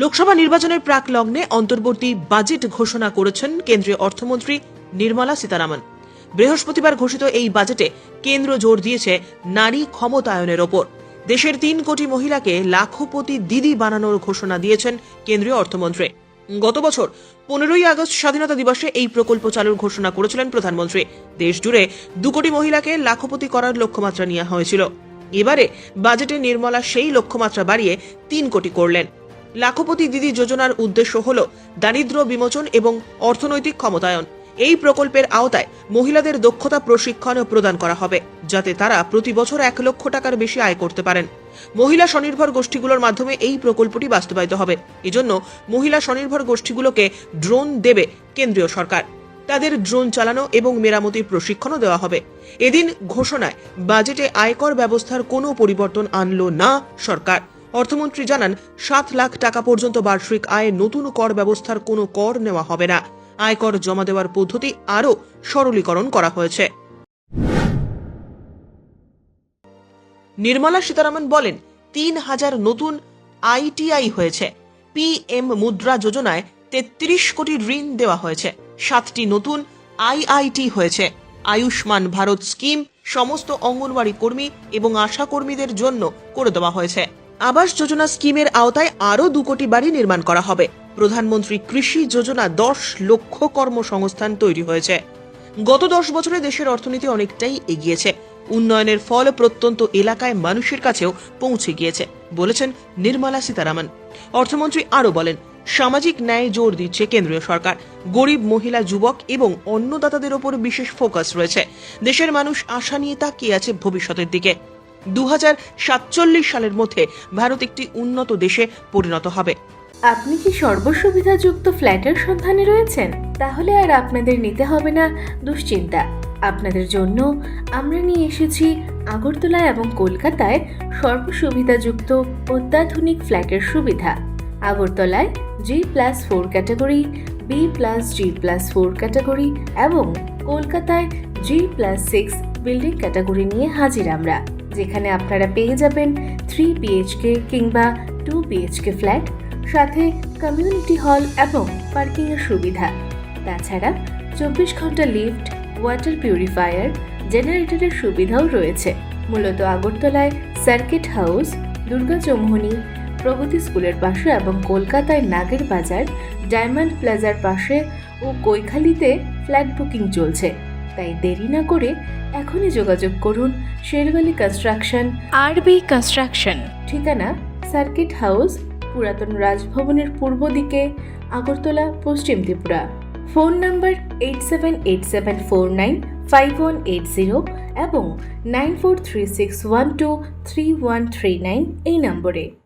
লোকসভা নির্বাচনের প্রাক লগ্নে অন্তর্বর্তী বাজেট ঘোষণা করেছেন কেন্দ্রীয় অর্থমন্ত্রী নির্মলা সীতারামন। বৃহস্পতিবার ঘোষিত এই বাজেটে কেন্দ্র জোর দিয়েছে নারী ক্ষমতায়নের ওপর। দেশের তিন কোটি মহিলাকে লাখপতি দিদি বানানোর ঘোষণা দিয়েছেন কেন্দ্রীয় অর্থমন্ত্রী। গত বছর পনেরোই আগস্ট স্বাধীনতা দিবসে এই প্রকল্প চালুর ঘোষণা করেছিলেন প্রধানমন্ত্রী। দেশ জুড়ে দু কোটি মহিলাকে লাখপতি করার লক্ষ্যমাত্রা নেওয়া হয়েছিল। এবারে বাজেটে নির্মলা সেই লক্ষ্যমাত্রা বাড়িয়ে তিন কোটি করলেন। লাখপতি দিদি যোজনার উদ্দেশ্য হল দারিদ্র বিমোচন এবং অর্থনৈতিক ক্ষমতায়ন। এই প্রকল্পের আওতায় মহিলাদের দক্ষতা প্রশিক্ষণ প্রদান করা হবে, যাতে তারা প্রতি বছর এক লক্ষ টাকার বেশি আয় করতে পারেন। মহিলা স্বনির্ভর গোষ্ঠীগুলোর মাধ্যমে এই প্রকল্পটি বাস্তবায়িত হবে। এজন্য মহিলা স্বনির্ভর গোষ্ঠীগুলোকে ড্রোন দেবে কেন্দ্রীয় সরকার। তাদের ড্রোন চালানো এবং মেরামতির প্রশিক্ষণও দেওয়া হবে। এদিন ঘোষণায় বাজেটে আয়কর ব্যবস্থার কোনো পরিবর্তন আনলো না সরকার। অর্থমন্ত্রী জানান, সাত লাখ টাকা পর্যন্ত বার্ষিক আয়ে নতুন কর ব্যবস্থার কোনো কর নেওয়া হবে না। আয়কর জমা দেওয়ার পদ্ধতি আরও সরলীকরণ করা হয়েছে। নির্মলা সীতারামন বলেন, তিন হাজার নতুন আইটিআই হয়েছে। পিএম মুদ্রা যোজনায় তেত্রিশ কোটি ঋণ দেওয়া হয়েছে। সাতটি নতুন আইআইটি হয়েছে। আয়ুষ্মান ভারত স্কিম সমস্ত অঙ্গনওয়াড়ি কর্মী এবং আশা কর্মীদের জন্য করে দেওয়া হয়েছে। আবাস যোজনা স্কিমের আওতায় আরও দু কোটি বাড়ি নির্মাণ করা হবে। প্রধানমন্ত্রী কৃষি যোজনা দশ লক্ষ কর্মসংস্থান তৈরি হয়েছে। গত দশ বছরে দেশের অর্থনীতি অনেকটাই এগিয়েছে। উন্নয়নের ফল প্রত্যন্ত এলাকায় মানুষের কাছেও পৌঁছে গিয়েছে, বলেছেন নির্মলা সীতারামন। অর্থমন্ত্রী আরও বলেন, সামাজিক ন্যায় জোর দিচ্ছে কেন্দ্রীয় সরকার। গরিব মহিলা, যুবক এবং অন্নদাতাদের ওপর বিশেষ ফোকাস রয়েছে। দেশের মানুষ আশা নিয়ে তাকিয়ে আছে ভবিষ্যতের দিকে। দু হাজার সাতচল্লিশ সালের মধ্যে ভারত একটি উন্নত দেশে পরিণত হবে। আপনি কি সর্বসুবিধাযুক্ত ফ্ল্যাটের সন্ধানে রয়েছেন? তাহলে আর আপনাদের নিতে হবে না দুশ্চিন্তা। আপনাদের জন্য আমরা নিয়ে এসেছি আগরতলা এবং কলকাতায় সর্বসুবিধাযুক্ত অত্যাধুনিক ফ্ল্যাটের সুবিধা। আগরতলায় G plus four category B plus G plus four category এবং কলকাতায় G plus six building category নিয়ে হাজির আমরা। যেখানে আপনারা পেয়ে যাবেন থ্রি বিএইচকে কিংবা টু বিএইচকে ফ্ল্যাট সাথে কমিউনিটি হল এবং পার্কিংয়ের সুবিধা। তাছাড়া চব্বিশ ঘণ্টা লিফট ওয়াটার পিউরিফায়ার জেনারেটরের সুবিধাও রয়েছে। মূলত আগরতলায় সার্কিট হাউস দুর্গা চৌমুহনী, প্রগতি স্কুলের পাশে এবং কলকাতায় নাগের বাজার ডায়মন্ড প্লাজার পাশে ও কৈখালিতে ফ্ল্যাট বুকিং চলছে। তাই দেরি না করে এখনই যোগাযোগ করুন শেরওয়ালি কনস্ট্রাকশন আরবি কনস্ট্রাকশন ঠিকানা সার্কিট হাউস পুরাতন রাজভবনের পূর্ব দিকে আগরতলা পশ্চিম Tripura. Phone number eight seven eight seven four nine five one eight zero এবং nine four three six one two three one three nine এই নম্বরে।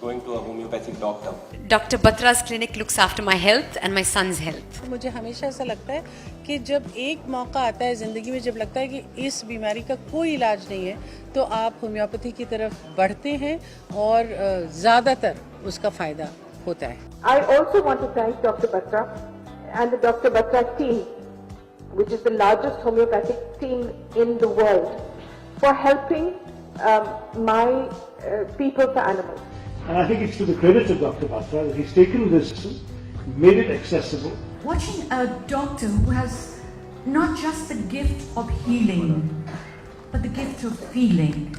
going to a homeopathic doctor. Dr. Batra's clinic looks after my health and my son's health. तो मुझे हमेशा ऐसा लगता है कि जब एक मौका आता है ज़िंदगी में जब लगता है कि इस बीमारी का कोई इलाज नहीं है तो आप होम्योपैथी की तरफ़ बढ़ते हैं और ज़्यादातर उसका फ़ायदा होता है I also want to thank doctor Batra and doctor Batra team which is the largest homeopathic team in the world for helping my peoples animals And I think it's to the credit of Dr. Batra that he's taken this, made it accessible, watching a doctor who has not just the gift of healing, but the gift of feeling.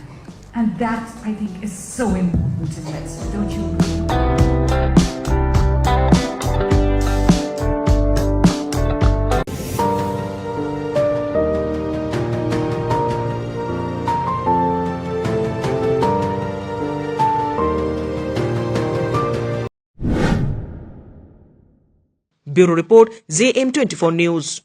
And that, I think, is so important in medicine, don't you Bureau Report, ZM24 News.